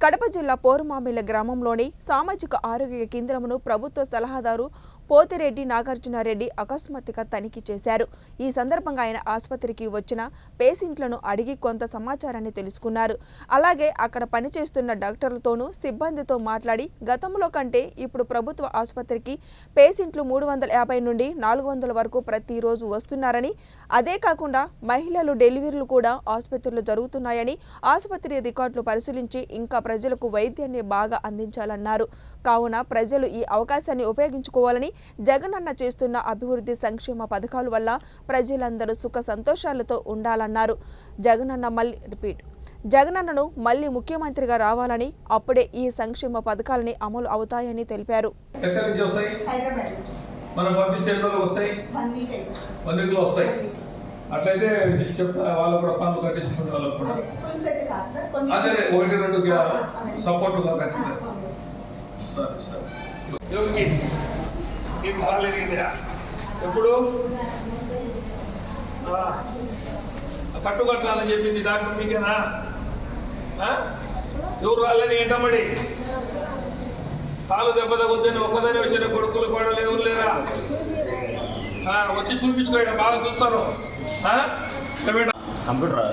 కడప జిల్లా పోరుమామిల గ్రామంలోని సామాజిక ఆరోగ్య కేంద్రమును ప్రభుత్వ సలహాదారు పోతిరెడ్డి నాగార్జునారెడ్డి అకస్మాత్తుగా తనిఖీ చేశారు. ఈ సందర్భంగా ఆయన ఆసుపత్రికి వచ్చిన పేషెంట్లను అడిగి కొంత సమాచారాన్ని తెలుసుకున్నారు. అలాగే అక్కడ పనిచేస్తున్న డాక్టర్లతోనూ సిబ్బందితో మాట్లాడి గతంలో కంటే ఇప్పుడు ప్రభుత్వ ఆసుపత్రికి పేషెంట్లు మూడు వందల యాభై నుండి నాలుగు వందల వరకు ప్రతిరోజు వస్తున్నారని అదే కాకుండా మహిళలు డెలివరీలు కూడా ఆసుపత్రిలో జరుగుతున్నాయని ఆసుపత్రి రికార్డులు పరిశీలించి ఇంకా ప్రజలకు వైద్యాన్ని బాగా అందించాలన్నారు. కావున ప్రజలు ఈ అవకాశాన్ని ఉపయోగించుకోవాలని జగనన్న చేస్తున్న అభివృద్ధి సంక్షేమ పథకాల వల్ల ప్రజలందరూ సుఖ సంతోషాలతో ఉండాలన్నారు. జగనన్న మళ్ళీ రిపీట్. జగనన్నను మళ్ళీ ముఖ్యమంత్రిగా రావాలని అప్పుడే ఈ సంక్షేమ పథకాలని అమలు అవుతాయని తెలిపారు. మనం పంపిస్తే వస్తాయి. వస్తాయి. అట్లయితే చెప్తా వాళ్ళు కూడా పనులు కట్టించుకునే వాళ్ళు కూడా. అదే, ఒకటి రెండు ఆ, అదే. సపోర్ట్గా ఆ, కట్టిన అవును సార్. సరే సరే. ఇదిరా ఎప్పుడు? ఆ, కట్టు కట్టాలని చెప్పింది డాక్టర్ మీకేనా? ఆ? ఎవరు రాలేని ఏంటమ్మడి కాలు దెబ్బ తగ్గుతుంది ఒక్కదాని వచ్చిన కొడుకులు కూడా ఎవరు లేరా? ఆ, వచ్చి చూపించుకోండి బాగా చూస్తాను కంప్యూటర్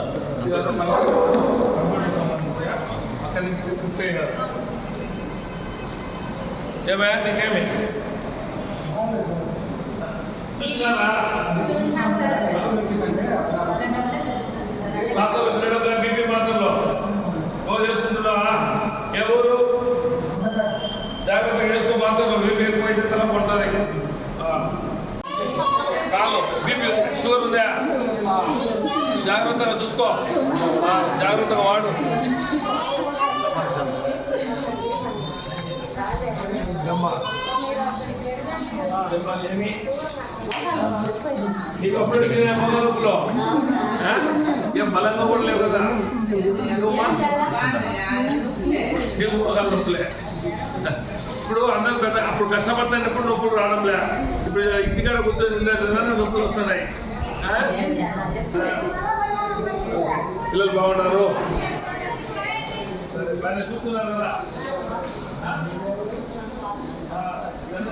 అక్కడి నుంచి షిఫ్ట్ అయినారు ఏమయ్యా నీకేమి చూసినారా చూసినాం సార్ రెండు బీపీ ఓ ఏ ఊరు జాగ్రత్తగా వేసుకో మాతల్లో బీపీ ఎక్కువైతే తల పడుతుంది కాలు బీపీ షుగర్ ఉందా జాగ్రత్తగా చూసుకో జాగ్రత్తగా వాడు. ఏమి? నీకు అప్పుడు మొదలుపులో ఏం బలంగా కూడా లేవు కదా తీసుకోగల నొప్పులే ఇప్పుడు అందరూ పెద్ద అప్పుడు కష్టపడుతున్నప్పుడు నొప్పులు రావడంలే ఇప్పుడు ఇంటికాడ కూర్చొని నొప్పులు వస్తున్నాయి? పిల్లలు బాగున్నారు సరే బాగా చూస్తున్నారు కదా.